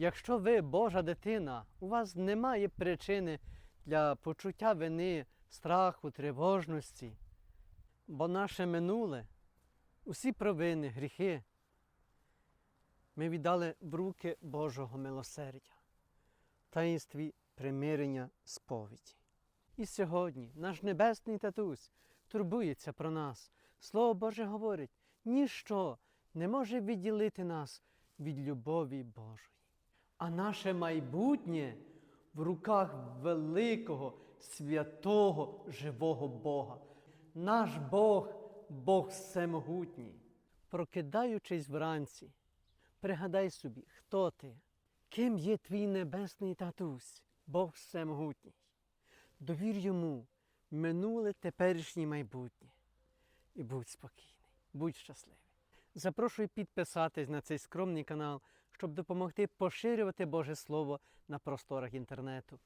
Якщо ви Божа дитина, у вас немає причини для почуття вини, страху, тривожності, бо наше минуле, усі провини, гріхи, ми віддали в руки Божого милосердя, в таїнстві примирення сповіді. І сьогодні наш небесний татусь турбується про нас. Слово Боже говорить, ніщо не може відділити нас від любові Божої. А наше майбутнє в руках великого, святого, живого Бога. Наш Бог, Бог всемогутній. Прокидаючись вранці, пригадай собі, хто ти, ким є твій небесний татусь, Бог всемогутній. Довір йому минуле, теперішнє майбутнє. І будь спокійний, будь щасливий. Запрошую підписатись на цей скромний канал, щоб допомогти поширювати Боже Слово на просторах інтернету.